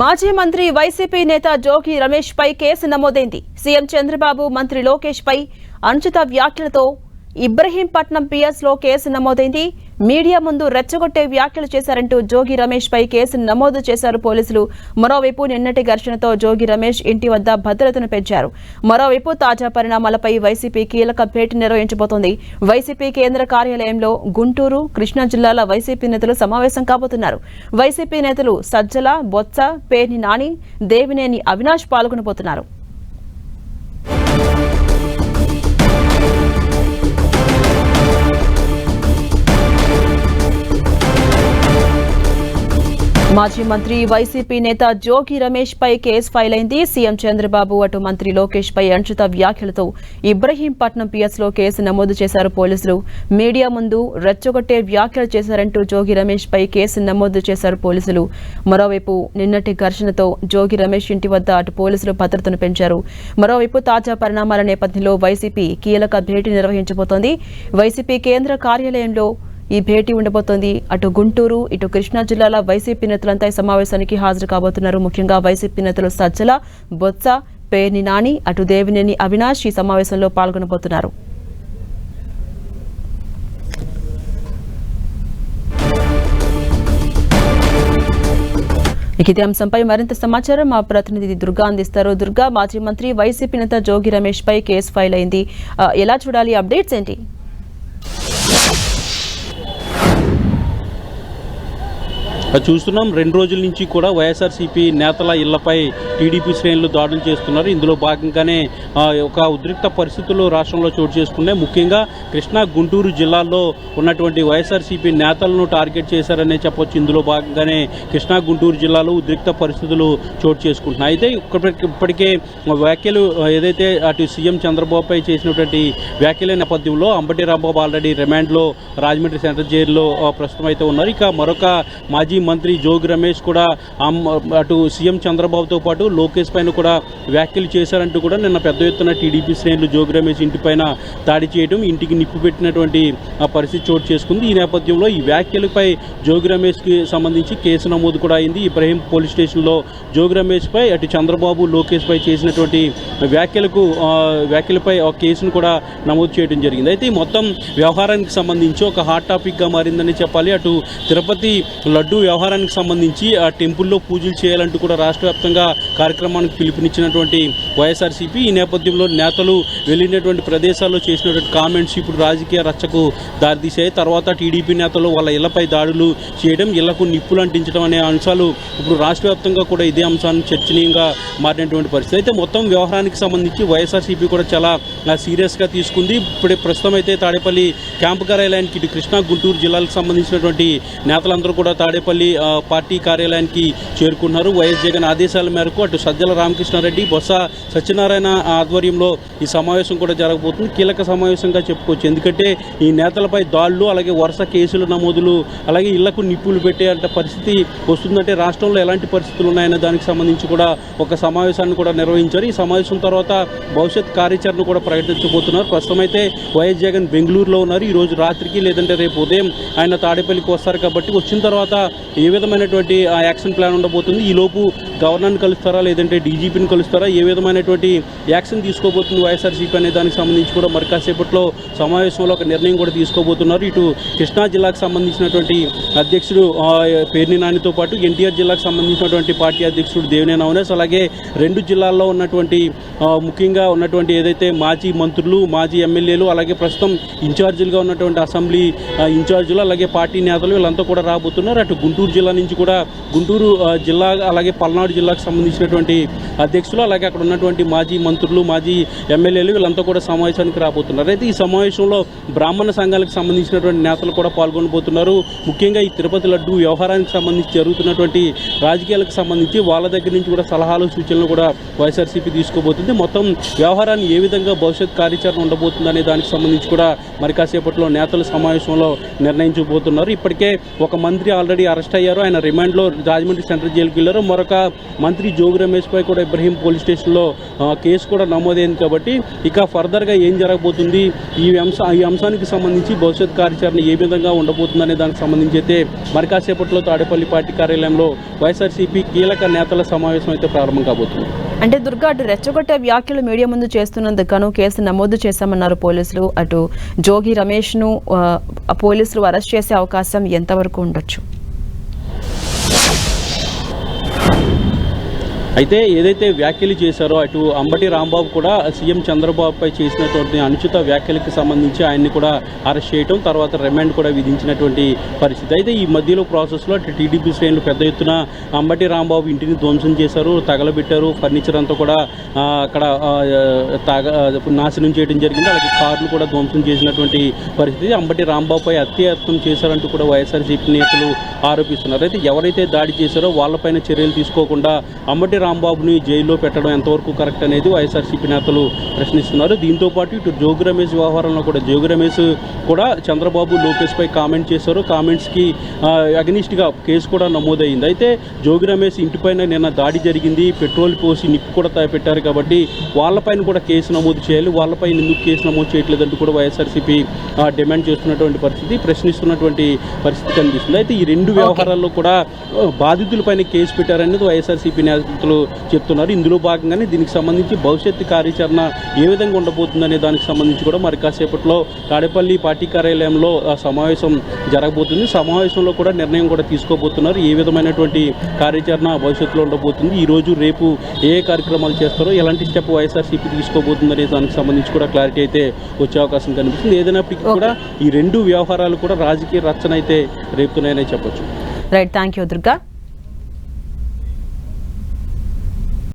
మాజీ మంత్రి వైసీపీ నేత జోగి రమేష్ పై కేసు నమోదైంది. సీఎం చంద్రబాబు మంత్రి లోకేష్ పై అనుచిత వ్యాఖ్యలతో ఇబ్రహీంపట్నం పిఎస్లో కేసు నమోదైంది. మీడియా ముందు రెచ్చగొట్టే వ్యాఖ్యలు చేశారంటూ జోగి రమేష్ పై కేసు నమోదు చేశారు పోలీసులు. మరోవైపు నిన్నటి ఘర్షణతో జోగి రమేష్ ఇంటి వద్ద భద్రతను పెంచారు. మరోవైపు తాజా పరిణామాలపై వైసీపీ కీలక భేటీ నిర్వహించబోతోంది. వైసీపీ కేంద్ర కార్యాలయంలో గుంటూరు కృష్ణా జిల్లాల వైసీపీ నేతలు సమావేశం కాబోతున్నారు. వైసీపీ నేతలు సజ్జల బొత్స పేర్ని నాని దేవినేని అవినాష్ పాల్గొనబోతున్నారు. మాజీ మంత్రి వైసీపీ నేత జోగి రమేష్ పై కేసు ఫైల్ అయింది సీఎం చంద్రబాబు అటు మంత్రి లోకేష్ పై అనుచిత వ్యాఖ్యలతో ఇబ్రహీంపట్నం పిఎస్లో కేసు నమోదు చేశారు పోలీసులు. మీడియా ముందు రెచ్చగొట్టే వ్యాఖ్యలు చేశారంటూ జోగి రమేష్ పై కేసు నమోదు చేశారు పోలీసులు. మరోవైపు నిన్నటి ఘర్షణతో జోగి రమేష్ ఇంటి వద్ద అటు పోలీసులు భద్రతను పెంచారు. మరోవైపు తాజా పరిణామాల నేపథ్యంలో వైసీపీ కీలక భేటీ నిర్వహించబోతోంది. వైసీపీ కేంద్ర కార్యాలయంలో ఈ భేటీ ఉండబోతోంది. అటు గుంటూరు ఇటు కృష్ణా జిల్లాల వైసీపీ నేతలంతా ఈ సమావేశానికి హాజరు కాబోతున్నారు. ముఖ్యంగా వైసీపీ నేతలు సజ్జల బొత్స పేర్ని నాని అటు దేవినేని అవినాష్ ఈ సమావేశంలో పాల్గొనబోతున్నారు. ఇక ఇదే అంశంపై మరింత సమాచారం మా ప్రతినిధి దుర్గా అందిస్తారు. దుర్గా మాజీ మంత్రి వైసీపీ నేత జోగి రమేష్ పై కేసు ఫైల్ అయింది. ఎలా చూడాలి అప్డేట్స్ ఏంటి? చూస్తున్నాం. రెండు రోజుల నుంచి కూడా వైఎస్ఆర్సీపీ నేతల ఇళ్ళపై టీడీపీ శ్రేణులు దాడులు చేస్తున్నారు. ఇందులో భాగంగానే ఒక ఉద్రిక్త పరిస్థితులు రాష్ట్రంలో చోటు చేసుకున్నాయి ముఖ్యంగా కృష్ణా గుంటూరు జిల్లాల్లో ఉన్నటువంటి వైఎస్ఆర్సీపీ నేతలను టార్గెట్ చేశారనే చెప్పొచ్చు. ఇందులో భాగంగానే కృష్ణా గుంటూరు జిల్లాలో ఉద్రిక్త పరిస్థితులు చోటు చేసుకుంటున్నాయి. అయితే ఇప్పటికే- ఇప్పటికే వ్యాఖ్యలు ఏదైతే అటు సీఎం చంద్రబాబుపై చేసినటువంటి వ్యాఖ్యల నేపథ్యంలో అంబటి రాంబాబు ఆల్రెడీ రిమాండ్లో రాజమండ్రి సెంట్రల్ జైల్లో ప్రస్తుతం అయితే ఉన్నారు. ఇక మరొక మాజీ మంత్రి జోగి రమేష్ కూడా అటు సీఎం చంద్రబాబుతో పాటు లోకేష్ పైన కూడా వ్యాఖ్యలు చేశారంటూ కూడా నిన్న పెద్ద ఎత్తున టీడీపీ శ్రేణులు జోగి రమేష్ ఇంటిపైన దాడి చేయడం ఇంటికి నిప్పు పెట్టినటువంటి పరిస్థితి చోటు చేసుకుంది. ఈ నేపథ్యంలో ఈ వ్యాఖ్యలపై జోగి రమేష్కి సంబంధించి కేసు నమోదు కూడా అయింది. ఇబ్రహీం పోలీస్ స్టేషన్లో జోగి రమేష్పై అటు చంద్రబాబు లోకేష్ పై చేసినటువంటి వ్యాఖ్యలకు వ్యాఖ్యలపై ఒక కేసును కూడా నమోదు చేయడం జరిగింది. అయితే ఈ మొత్తం వ్యవహారానికి సంబంధించి ఒక హాట్ టాపిక్గా మారిందని చెప్పాలి. అటు తిరుపతి లడ్డు వ్యవహారానికి సంబంధించి ఆ టెంపుల్లో పూజలు చేయాలంటూ కూడా రాష్ట్ర వ్యాప్తంగా కార్యక్రమానికి పిలుపునిచ్చినటువంటి వైఎస్ఆర్సీపీ ఈ నేపథ్యంలో నేతలు వెళ్ళినటువంటి ప్రదేశాల్లో చేసినటువంటి కామెంట్స్ ఇప్పుడు రాజకీయ రచ్చకు దారితీశాయి. తర్వాత టీడీపీ నేతలు వాళ్ళ ఇళ్ళపై దాడులు చేయడం ఇళ్ళకు నిప్పులు అంటించడం అనే అంశాలు ఇప్పుడు రాష్ట్ర వ్యాప్తంగా కూడా ఇదే అంశాన్ని చర్చనీయంగా మారినటువంటి పరిస్థితి. అయితే మొత్తం వ్యవహారానికి సంబంధించి వైఎస్ఆర్సీపీ కూడా చాలా సీరియస్గా తీసుకుంది. ఇప్పుడు ప్రస్తుతం అయితే తాడేపల్లి క్యాంపు కార్యాలయానికి ఇటు కృష్ణా గుంటూరు జిల్లాలకు సంబంధించినటువంటి నేతలందరూ కూడా తాడేపల్లి పార్టీ కార్యాలయానికి చేరుకున్నారు. వైఎస్ జగన్ ఆదేశాల మేరకు అటు సజ్జల రామకృష్ణారెడ్డి బొత్స సత్యనారాయణ ఆధ్వర్యంలో ఈ సమావేశం కూడా జరగబోతుంది. కీలక సమావేశంగా చెప్పుకోవచ్చు. ఎందుకంటే ఈ నేతలపై దాడులు అలాగే వరుస కేసుల నమోదులు అలాగే ఇళ్ళకు నిప్పులు పెట్టే అంత పరిస్థితి వస్తుందంటే రాష్ట్రంలో ఎలాంటి పరిస్థితులు ఉన్నాయనే దానికి సంబంధించి కూడా ఒక సమావేశాన్ని కూడా నిర్వహించారు. ఈ సమావేశం తర్వాత భవిష్యత్ కార్యాచరణ కూడా ప్రకటించబోతున్నారు. ప్రస్తుతం అయితే వైఎస్ జగన్ బెంగళూరులో ఉన్నారు. ఈ రోజు రాత్రికి లేదంటే రేపు ఉదయం ఆయన తాడేపల్లికి వస్తారు కాబట్టి వచ్చిన తర్వాత ఏ విధమైనటువంటి యాక్షన్ ప్లాన్ ఉండబోతుంది. ఈలోపు గవర్నర్ని కలుస్తారా లేదంటే డీజీపీని కలుస్తారా? ఏ విధమైనటువంటి యాక్షన్ తీసుకోబోతుంది వైఎస్ఆర్సీపీ అనే దానికి సంబంధించి కూడా మరి కాసేపట్లో సమావేశంలో ఒక నిర్ణయం కూడా తీసుకోబోతున్నారు. ఇటు కృష్ణా జిల్లాకు సంబంధించినటువంటి అధ్యక్షుడు పేర్ని నానితో పాటు ఎన్టీఆర్ జిల్లాకు సంబంధించినటువంటి పార్టీ అధ్యక్షుడు దేవినేని అవనేస్ అలాగే రెండు జిల్లాల్లో ఉన్నటువంటి ముఖ్యంగా ఉన్నటువంటి ఏదైతే మాజీ మంత్రులు మాజీ ఎమ్మెల్యేలు అలాగే ప్రస్తుతం ఇన్ఛార్జీలుగా ఉన్నటువంటి అసెంబ్లీ ఇన్ఛార్జీలు అలాగే పార్టీ నేతలు వీళ్ళంతా కూడా రాబోతున్నారు. అటు గుంటూరు జిల్లా నుంచి కూడా గుంటూరు జిల్లా అలాగే పల్నాడు జిల్లాకు సంబంధించినటువంటి అధ్యక్షులు అలాగే అక్కడ ఉన్నటువంటి మాజీ మంత్రులు మాజీ ఎమ్మెల్యేలు వీళ్ళంతా కూడా సమావేశానికి రాబోతున్నారు. అయితే ఈ సమావేశంలో బ్రాహ్మణ సంఘాలకు సంబంధించినటువంటి నేతలు కూడా పాల్గొనబోతున్నారు. ముఖ్యంగా ఈ తిరుపతి లడ్డు వ్యవహారానికి సంబంధించి జరుగుతున్నటువంటి రాజకీయాలకు సంబంధించి వాళ్ళ దగ్గర నుంచి కూడా సలహాలు సూచనలు కూడా వైఎస్ఆర్సీపీ తీసుకోబోతుంది. మొత్తం వ్యవహారాన్ని ఏ విధంగా భవిష్యత్ కార్యాచరణ ఉండబోతుంది అనే దానికి సంబంధించి కూడా మరి కాసేపట్లో నేతల సమావేశంలో నిర్ణయించబోతున్నారు. ఇప్పటికే ఒక మంత్రి ఆల్రెడీ అరెస్ట్ అయ్యారు. ఆయన రిమాండ్లో రాజమండ్రి సెంట్రల్ జైలుకి వెళ్ళారు. మరొక మంత్రి జోగి రమేష్పై కూడా ఇబ్రహీం పోలీస్ స్టేషన్లో కేసు కూడా నమోదైంది కాబట్టి ఇక ఫర్దర్గా ఏం జరగబోతుంది? ఈ అంశ ఈ అంశానికి సంబంధించి భవిష్యత్ కార్యాచరణ ఏ విధంగా ఉండబోతుందనే దానికి సంబంధించి అయితే మరి కాసేపట్లో తాడేపల్లి పార్టీ కార్యాలయంలో వైఎస్ఆర్సీపీ కీలక నేతల సమావేశం అయితే ప్రారంభం కాబోతుంది. అంటే దుర్గా అటు రెచ్చగొట్టే వ్యాఖ్యలు మీడియా ముందు చేస్తున్నందుకు కేసు నమోదు చేశామన్నారు పోలీసులు. అటు జోగి రమేష్ను పోలీసులు అరెస్ట్ చేసే అవకాశం ఎంతవరకు ఉండొచ్చు? అయితే ఏదైతే వ్యాఖ్యలు చేశారో అటు అంబటి రాంబాబు కూడా సీఎం చంద్రబాబుపై చేసినటువంటి అనుచిత వ్యాఖ్యలకు సంబంధించి ఆయన్ని కూడా అరెస్ట్ చేయటం తర్వాత రిమాండ్ కూడా విధించినటువంటి పరిస్థితి. అయితే ఈ మధ్యలో ప్రాసెస్లో అటు టీడీపీ శ్రేణులు పెద్ద ఎత్తున అంబటి రాంబాబు ఇంటిని ధ్వంసం చేశారు తగలబెట్టారు. ఫర్నిచర్ అంతా కూడా అక్కడ తగ నాశనం చేయడం జరిగింది. అలాగే కార్లు కూడా ధ్వంసం చేసినటువంటి పరిస్థితి. అంబటి రాంబాబుపై హత్యాయత్నం చేశారంటూ కూడా వైఎస్ఆర్సీపీ నేతలు ఆరోపిస్తున్నారు. అయితే ఎవరైతే దాడి చేశారో వాళ్ళపైన చర్యలు తీసుకోకుండా అంబటి రాంబాబుని జైల్లో పెట్టడం ఎంతవరకు కరెక్ట్ అనేది వైఎస్ఆర్సీపీ నేతలు ప్రశ్నిస్తున్నారు. దీంతో పాటు ఇటు జోగి రమేష్ వ్యవహారంలో కూడా జోగి రమేష్ కూడా చంద్రబాబు లోకేష్ పై కామెంట్ చేశారు. కామెంట్స్కి అగనిస్ట్గా కేసు కూడా నమోదైంది. అయితే జోగి రమేష్ ఇంటిపైన నిన్న దాడి జరిగింది. పెట్రోల్ పోసి నిప్పు కూడా పెట్టారు కాబట్టి వాళ్ళపైన కూడా కేసు నమోదు చేయాలి. వాళ్ళపైన ఎందుకు కేసు నమోదు చేయట్లేదంటూ కూడా వైఎస్ఆర్సీపీ డిమాండ్ చేస్తున్నటువంటి పరిస్థితి ప్రశ్నిస్తున్నటువంటి పరిస్థితి కనిపిస్తుంది. అయితే ఈ రెండు వ్యవహారాల్లో కూడా బాధితులపైన కేసు పెట్టారనేది వైఎస్ఆర్సీపీ నేతలు చెప్తున్నారు. ఇందులో భాగంగానే దీనికి సంబంధించి భవిష్యత్తు కార్యాచరణ ఏ విధంగా ఉండబోతుందనే దానికి సంబంధించి కూడా మరి కాసేపట్లో తాడేపల్లి పార్టీ కార్యాలయంలో సమావేశం జరగబోతుంది. సమావేశంలో కూడా నిర్ణయం కూడా తీసుకోబోతున్నారు. ఏ విధమైనటువంటి కార్యాచరణ భవిష్యత్తులో ఉండబోతుంది? ఈ రోజు రేపు ఏ కార్యక్రమాలు చేస్తారో ఎలాంటి స్టెప్ వైఎస్ఆర్సీపీ తీసుకోబోతుందనే దానికి సంబంధించి కూడా క్లారిటీ అయితే వచ్చే అవకాశం కనిపిస్తుంది. ఏదైనప్పటికీ కూడా ఈ రెండు వ్యవహారాలు కూడా రాజకీయ రచన అయితే రేపుతున్నాయనే చెప్పొచ్చు. Right thank you Durga